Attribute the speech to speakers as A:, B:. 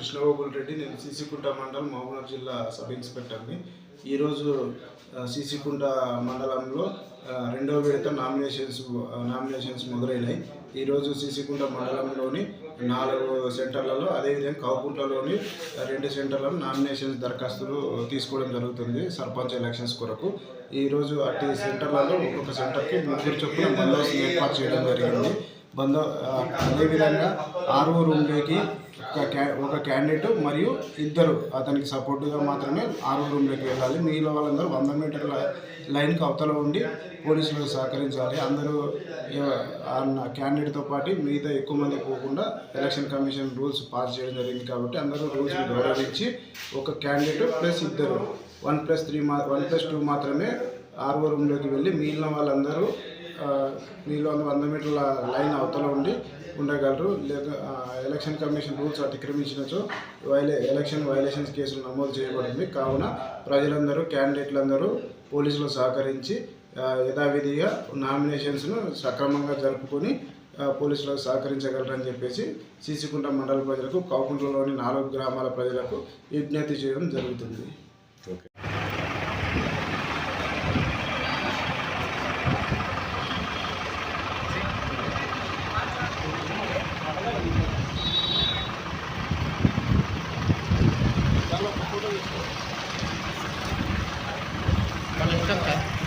A: కృష్ణగోకుల్ రెడ్డి నేను సీసీకుంట మండలం మహబూబ్నగర్ జిల్లా సబ్ ఇన్స్పెక్టర్ని. ఈరోజు ఆ, సీసీకుంట మండలంలో రెండవ విడత నామినేషన్స్ నామినేషన్స్ మొదలైనాయి. ఈరోజు సీసీకుంట మండలంలోని నాలుగు సెంటర్లలో అదేవిధంగా కౌకుంటలోని రెండు సెంటర్లలో నామినేషన్స్ దరఖాస్తులు తీసుకోవడం జరుగుతుంది సర్పంచ్ ఎలక్షన్స్ కొరకు. ఈరోజు అట్టి సెంటర్లలో ఒక్కొక్క సెంటర్కి ముగ్గురు చొప్పున బందోబస్తు ఏర్పాటు చేయడం జరిగింది. బందో అదేవిధంగా ఆరో రూమ్లోకి ఒక క్యా ఒక క్యాండిడేట్ మరియు ఇద్దరు అతనికి సపోర్టుగా మాత్రమే ఆరో రూమ్లోకి వెళ్ళాలి. మిగిలిన వాళ్ళందరూ వంద మీటర్ల లైన్కి అవతల ఉండి పోలీసులకు సహకరించాలి. అందరూ ఆ క్యాండిడేట్తో పాటు మిగతా ఎక్కువ మంది పోకుండా ఎలక్షన్ కమిషన్ రూల్స్ పాస్ చేయడం జరిగింది కాబట్టి అందరూ రూల్స్ గౌరవించి ఒక క్యాండిడేట్ ప్లస్ ఇద్దరు వన్ ప్లస్ త్రీ మా వన్ ప్లస్ టూ మాత్రమే ఆరో రూమ్లోకి వెళ్ళి మిగిలిన వాళ్ళందరూ నీళ్ళు వీళ్ళు వంద వంద మీటర్ల లైన్ అవతల ఉండి ఉండగలరు. లేక ఎలక్షన్ కమిషన్ రూల్స్ అతిక్రమించినచో వైలే ఎలక్షన్ వైలేషన్స్ కేసులు నమోదు చేయబడింది. కావున ప్రజలందరూ క్యాండిడేట్లందరూ పోలీసులు సహకరించి యథావిధిగా నామినేషన్స్ను సక్రమంగా జరుపుకొని పోలీసులకు సహకరించగలరని చెప్పేసి సీసీకుంట మండల ప్రజలకు కౌకుంట్లలోని నాలుగు గ్రామాల ప్రజలకు విజ్ఞప్తి చేయడం జరుగుతుంది. Então.